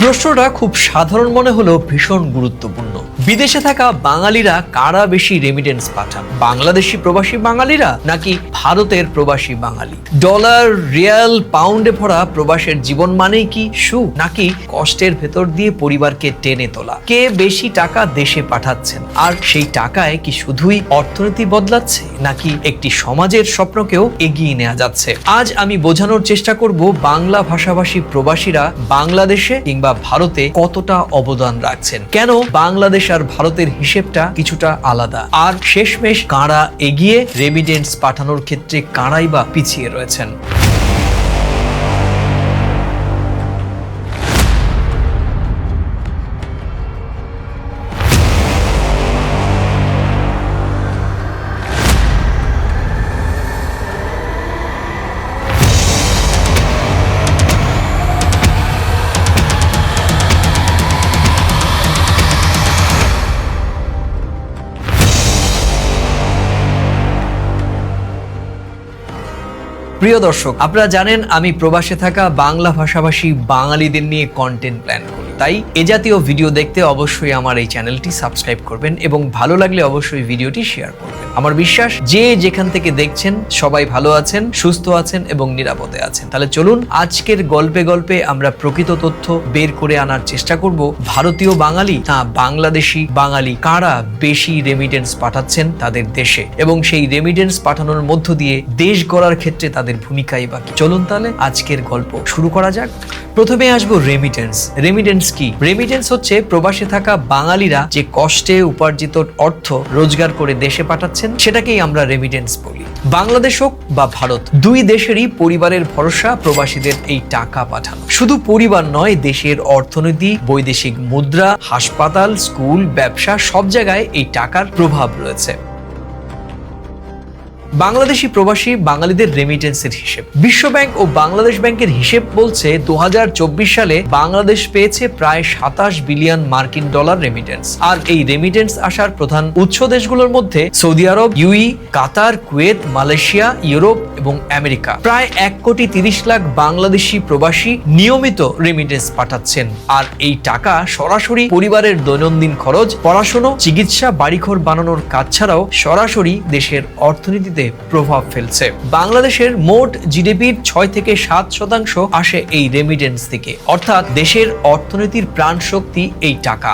প্রশ্নটা খুব সাধারণ মনে হলেও ভীষণ গুরুত্বপূর্ণ। বিদেশে থাকা বাঙালিরা কারা বেশি রেমিটেন্স পাঠান? বাংলাদেশি প্রবাসী বাঙালিরা নাকি ভারতের প্রবাসী বাঙালি? ডলার রিয়াল পাউন্ডে ভরা প্রবাসের জীবন মানেই কি সু নাকি কষ্টের ভেতর দিয়ে পরিবারকে টেনে তোলা? কে বেশি টাকা দেশে পাঠাচ্ছেন? আর সেই টাকায় কি শুধুই অর্থনীতি বদলাচ্ছে, নাকি একটি সমাজের স্বপ্নকেও এগিয়ে নেওয়া যাচ্ছে? আজ আমি বোঝানোর চেষ্টা করব বাংলা ভাষাভাষী প্রবাসীরা বাংলাদেশে কিংবা ভারতে কতটা অবদান রাখছেন। কেন বাংলাদেশ আর ভারতের হিসেবটা কিছুটা আলাদা। আর শেষমেশ কারা এগিয়ে রেমিডেন্স পাঠানোর ক্ষেত্রে কারাই বা পিছিয়ে রয়েছেন? প্রিয় দর্শক, আপনারা জানেন আমি প্রবাসে থাকা বাংলা ভাষাভাষী বাঙালিদের নিয়ে কন্টেন্ট প্ল্যান করি। তাই এ জাতীয় ভিডিও দেখতে অবশ্যই আমার এই চ্যানেলটি সাবস্ক্রাইব করবেন এবং ভালো লাগলে অবশ্যই ভিডিওটি শেয়ার করবেন। আমার বিশ্বাস, যে যেখান থেকে দেখছেন, সবাই ভালো আছেন, সুস্থ আছেন এবং নিরাপদে আছেন। তাহলে চলুন, আজকের গল্পে গল্পে আমরা প্রকৃত তথ্য বের করে আনার চেষ্টা করব। ভারতীয় বাঙালি না বাংলাদেশি বাঙালি কারা বেশি রেমিটেন্স পাঠাচ্ছেন তাদের দেশে? এবং সেই রেমিটেন্স পাঠানোর মধ্য দিয়ে দেশ গড়ার ক্ষেত্রে তাদের ভূমিকাই বাকি চলুন তাহলে, আজকের গল্প শুরু করা যাক। প্রথমে আসব রেমিটেন্স রেমিটেন্স কি? রেমিটেন্স হচ্ছে, প্রবাসে থাকা বাঙালিরা যে কষ্টে উপার্জিত অর্থ রোজগার করে দেশে পাঠাচ্ছেন সেটাকেই আমরা রেমিটেন্স বলি। বাংলাদেশ হোক বা ভারত, দুই দেশেরই পরিবারের ভরসা প্রবাসীদের এই টাকা পাঠানো। শুধু পরিবার নয়, দেশের অর্থনীতি, বৈদেশিক মুদ্রা, হাসপাতাল, স্কুল, ব্যবসা, সব জায়গায় এই টাকার প্রভাব রয়েছে। বাংলাদেশি প্রবাসী বাঙালিদের রেমিটেন্সের হিসেব। বিশ্ব ব্যাংক ও বাংলাদেশ ব্যাংকের হিসেব বলছে দু সালে বাংলাদেশ পেয়েছে প্রায় সাতাশ বিলিয়ন মার্কিন ডলার রেমিটেন্স আর এই রেমিটেন্স আসার প্রধান উৎস দেশগুলোর মধ্যে সৌদি আরব UAE Qatar, Kuwait, Malaysia, Europe এবং আমেরিকা। প্রায় এক কোটি তিরিশ লাখ বাংলাদেশি প্রবাসী নিয়মিত রেমিটেন্স পাঠাচ্ছেন। আর এই টাকা সরাসরি পরিবারের দৈনন্দিন খরচ, পড়াশোনা, চিকিৎসা, বাড়িঘর বানানোর কাজ ছাড়াও সরাসরি দেশের অর্থনীতিতে প্রভাব ফেলছে। বাংলাদেশের মোট জিডিপির ছয় থেকে সাত শতাংশ আসে এই রেমিটেন্স থেকে অর্থাৎ দেশের অর্থনীতির প্রাণ শক্তি এই টাকা।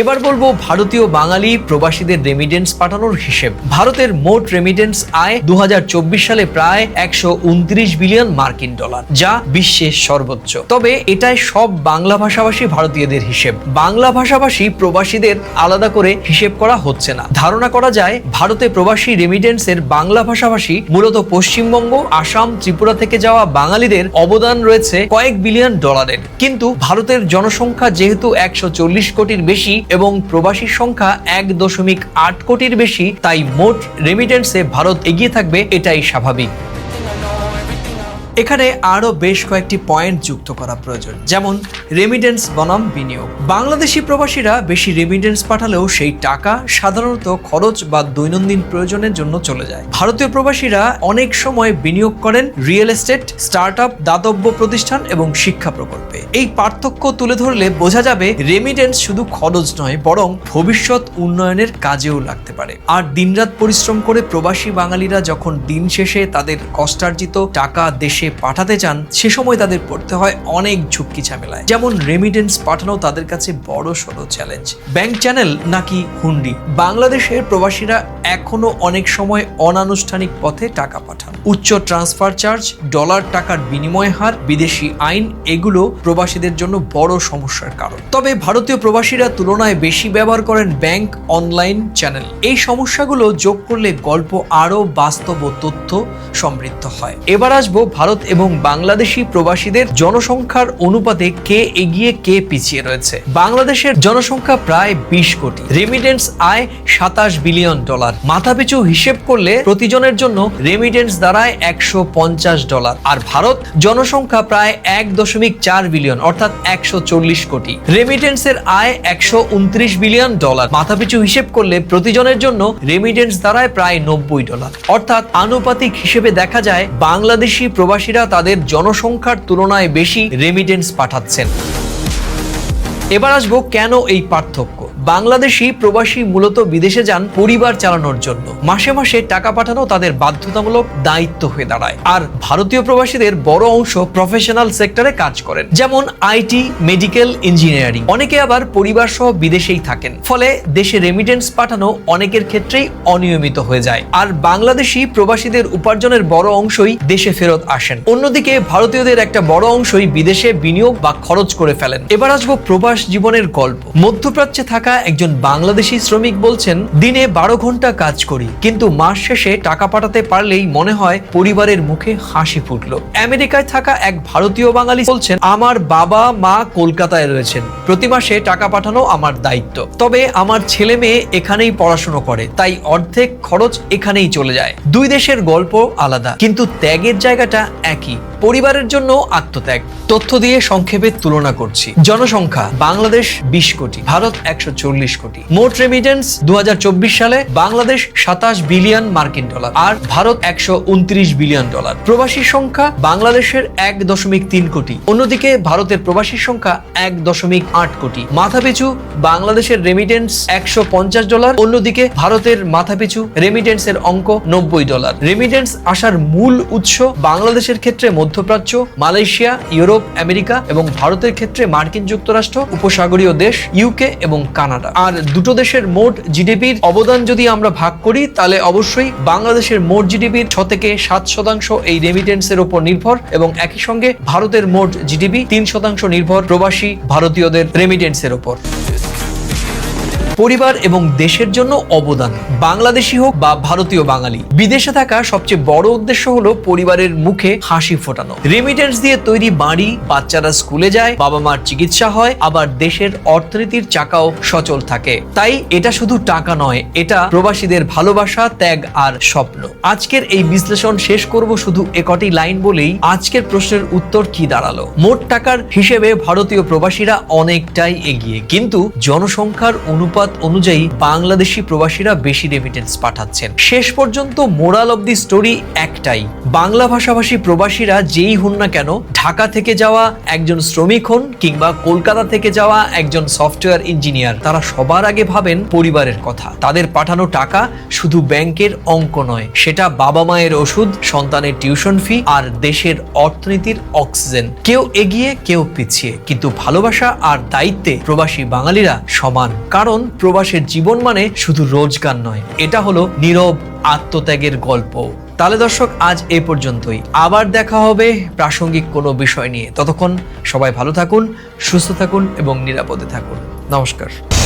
এবার বলব ভারতীয় বাঙালি প্রবাসীদের রেমিডেন্স পাঠানোর হিসেব। ভারতের মোট রেমিডেন্স আয় দুহাজার চব্বিশ সালে প্রায় একশো উনত্রিশ বিলিয়ন মার্কিন ডলার, যা বিশ্বের সর্বোচ্চ। তবে এটাই সব বাংলা ভাষাভাষী ভারতীয়দের হিসেব। বাংলা ভাষাভাষী প্রবাসীদের আলাদা করে হিসেব করা হচ্ছে না। ধারণা করা যায়, ভারতে প্রবাসী রেমিটেন্সের বাংলা ভাষাভাষী মূলত পশ্চিমবঙ্গ, আসাম, ত্রিপুরা থেকে যাওয়া বাঙালিদের অবদান রয়েছে কয়েক বিলিয়ন ডলারের। কিন্তু ভারতের জনসংখ্যা যেহেতু একশো কোটির বেশি এবং প্রবাসীর সংখ্যা এক দশমিক আট কোটির বেশি, তাই মোট রেমিটেন্সে ভারত এগিয়ে থাকবে, এটাই স্বাভাবিক। এখানে আরও বেশ কয়েকটি পয়েন্ট যুক্ত করা প্রয়োজন। যেমন রেমিডেন্স বনাম বিনিয়োগ। বাংলাদেশি প্রবাসীরা বেশি রেমিডেন্স পাঠালেও সেই টাকা সাধারণত খরচ বা দৈনন্দিন প্রয়োজনের জন্য চলে যায়। ভারতীয় প্রবাসীরা অনেক সময় বিনিয়োগ করেন রিয়েল এস্টেট স্টার্ট আপ দাতব্য প্রতিষ্ঠান এবং শিক্ষা প্রকল্পে। এই পার্থক্য তুলে ধরলে বোঝা যাবে রেমিডেন্স শুধু খরচ নয়, বরং ভবিষ্যৎ উন্নয়নের কাজেও লাগতে পারে। আর দিনরাত পরিশ্রম করে প্রবাসী বাঙালিরা যখন দিন শেষে তাদের কষ্টার্জিত টাকা দেশে পাঠাতে চান, সে সময় তাদের পড়তে হয় অনেক ঝুঁকি ঝামেলায়। যেমন রেমিটেন্স পাঠানো তাদের কাছে বড় সড়ো চ্যালেঞ্জ ব্যাংক চ্যানেল নাকি হুন্ডি? বাংলাদেশের প্রবাসীরা এখনও অনেক সময় অনানুষ্ঠানিক পথে টাকা পাঠান। উচ্চ ট্রান্সফার চার্জ ডলার টাকার বিনিময় হার, বিদেশি আইন, এগুলো প্রবাসীদের জন্য বড় সমস্যার কারণ। তবে ভারতীয় প্রবাসীরা তুলনায় বেশি ব্যবহার করেন ব্যাংক অনলাইন চ্যানেল এই সমস্যাগুলো যোগ করলে গল্প আরও বাস্তব তথ্য সমৃদ্ধ হয়। এবার আসব ভারত এবং বাংলাদেশি প্রবাসীদের জনসংখ্যার অনুপাতে কে এগিয়ে কে পিছিয়ে রয়েছে। বাংলাদেশের জনসংখ্যা প্রায় বিশ কোটি। রেমিটেন্স আয় সাতাশ বিলিয়ন ডলার মাথাপিছু হিসেব করলে প্রতিজনের জন্য রেমিটেন্স দেওয়া দাঁড়ায় একশো ডলার। আর ভারত জনসংখ্যা প্রায় এক দশমিক চার বিলিয়ন, অর্থাৎ একশো চল্লিশ কোটি। রেমিটেন্সের আয় একশো উনত্রিশ বিলিয়ন ডলার। মাথাপিছু হিসেব করলে প্রতিজনের জন্য রেমিটেন্স দাঁড়ায় প্রায় নব্বই ডলার। অর্থাৎ আনুপাতিক হিসেবে দেখা যায়, বাংলাদেশি প্রবাসীরা তাদের জনসংখ্যার তুলনায় বেশি রেমিটেন্স পাঠাচ্ছেন। এবার আসব কেন এই পার্থক্য? বাংলাদেশি প্রবাসী মূলত বিদেশে যান পরিবার চালানোর জন্য। মাসে মাসে টাকা পাঠানো তাদের বাধ্যতামূলক দায়িত্ব হয়ে দাঁড়ায়। আর ভারতীয় প্রবাসীদের বড় অংশ প্রফেশনাল সেক্টরে কাজ করেন। যেমন আইটি, মেডিকেল, ইঞ্জিনিয়ারিং। অনেকে আবার পরিবার সহ বিদেশেই থাকেন। ফলে দেশে রেমিটেন্স পাঠানো অনেকের ক্ষেত্রেই অনিয়মিত হয়ে যায়। আর বাংলাদেশি প্রবাসীদের উপার্জনের বড় অংশই দেশে ফেরত আসেন। অন্যদিকে ভারতীয়দের একটা বড় অংশই বিদেশে বিনিয়োগ বা খরচ করে ফেলেন। এবার আসব প্রবাস জীবনের গল্প। মধ্যপ্রাচ্যে থাকা একজন বাংলাদেশি শ্রমিক বলছেন, দিনে বারো ঘণ্টা কাজ করি, কিন্তু মাস শেষে টাকা পাঠাতে পারলেই মনে হয় পরিবারের মুখে হাসি ফুটলো। আমেরিকায় থাকা এক ভারতীয় বাঙালি বলছেন, আমার বাবা, মা কলকাতায় রয়েছেন। প্রতি মাসে টাকা পাঠানো আমার দায়িত্ব। তবে আমার ছেলে মেয়ে এখানেই পড়াশোনা করে, তাই অর্ধেক খরচ এখানেই চলে যায়। দুই দেশের গল্প আলাদা, কিন্তু ত্যাগের জায়গাটা একই। পরিবারের জন্য আত্মত্যাগ। তথ্য দিয়ে সংক্ষেপে তুলনা করছি। জনসংখ্যা, বাংলাদেশ বিশ কোটি, ভারত একশো চল্লিশ কোটি। মোট রেমিটেন্স দু সালে বাংলাদেশ সাতাশ বিলিয়ন মার্কিন ডলার, আর ভারত একশো উনত্রিশ বিলিয়ন ডলার। প্রবাসী সংখ্যা বাংলাদেশের এক দশমিক তিন কোটি, অন্যদিকে ভারতের প্রবাসীর সংখ্যা এক দশমিক আট কোটি। মাথাপিছু বাংলাদেশের রেমিটেন্স একশো পঞ্চাশ ডলার, অন্যদিকে ভারতের মাথাপিছু রেমিটেন্স এর অঙ্ক নব্বই ডলার। রেমিটেন্স আসার মূল উৎস বাংলাদেশের ক্ষেত্রে মধ্যপ্রাচ্য, মালয়েশিয়া, ইউরোপ, আমেরিকা এবং ভারতের ক্ষেত্রে মার্কিন যুক্তরাষ্ট্র, উপসাগরীয় দেশ ইউকে এবং কানাডা। আর দুটো দেশের মোট জিডিপির অবদান যদি আমরা ভাগ করি, তাহলে অবশ্যই বাংলাদেশের মোট জিডিপির ছ থেকে সাত শতাংশ এই রেমিটেন্সের উপর নির্ভর এবং একই সঙ্গে ভারতের মোট জিডিপি তিন শতাংশ নির্ভর প্রবাসী ভারতীয়দের রেমিটেন্সের উপর পরিবার এবং দেশের জন্য অবদান। বাংলাদেশি হোক বা ভারতীয় বাঙালি, বিদেশে থাকা সবচেয়ে বড় উদ্দেশ্য হলো পরিবারের মুখে হাসি ফোটানো। রেমিটেন্স দিয়ে তৈরি বাড়ি, বাচ্চারা স্কুলে যায় বাবা মার চিকিৎসা হয়, আবার দেশের অর্থনীতির চাকাও সচল থাকে। তাই এটা শুধু টাকা নয়, এটা প্রবাসীদের ভালোবাসা, ত্যাগ আর স্বপ্ন। আজকের এই বিশ্লেষণ শেষ করব শুধু একটি লাইন বলেই। আজকের প্রশ্নের উত্তর কি দাঁড়াল? মোট টাকার হিসেবে ভারতীয় প্রবাসীরা অনেকটাই এগিয়ে, কিন্তু জনসংখ্যার অনুপাত অনুযায়ী বাংলাদেশি প্রবাসীরা বেশি রেমিটেন্স পাঠাচ্ছেন। শেষ পর্যন্ত মোরাল অব দি স্টোরি একটাই। বাংলা ভাষাভাষী প্রবাসীরা যেই হন না কেন, ঢাকা থেকে যাওয়া একজন শ্রমিক হন কিংবা কলকাতা থেকে যাওয়া একজন সফটওয়্যার ইঞ্জিনিয়ার তারা সবার আগে ভাবেন পরিবারের কথা। তাদের পাঠানো টাকা শুধু ব্যাংকের অঙ্ক নয়, সেটা বাবা মায়ের ওষুধ, সন্তানের টিউশন ফি আর দেশের অর্থনীতির অক্সিজেন কেউ এগিয়ে, কেউ পিছিয়ে। কিন্তু ভালোবাসা আর দায়িত্বে প্রবাসী বাঙালিরা সমান। কারণ প্রবাসের জীবন মানে শুধু রোজগার নয়। এটা হলো নীরব আত্মত্যাগের গল্প। তাহলে দর্শক, আজ এ পর্যন্তই। আবার দেখা হবে প্রাসঙ্গিক কোনো বিষয় নিয়ে। ততক্ষণ সবাই ভালো থাকুন, সুস্থ থাকুন এবং নিরাপদে থাকুন। নমস্কার।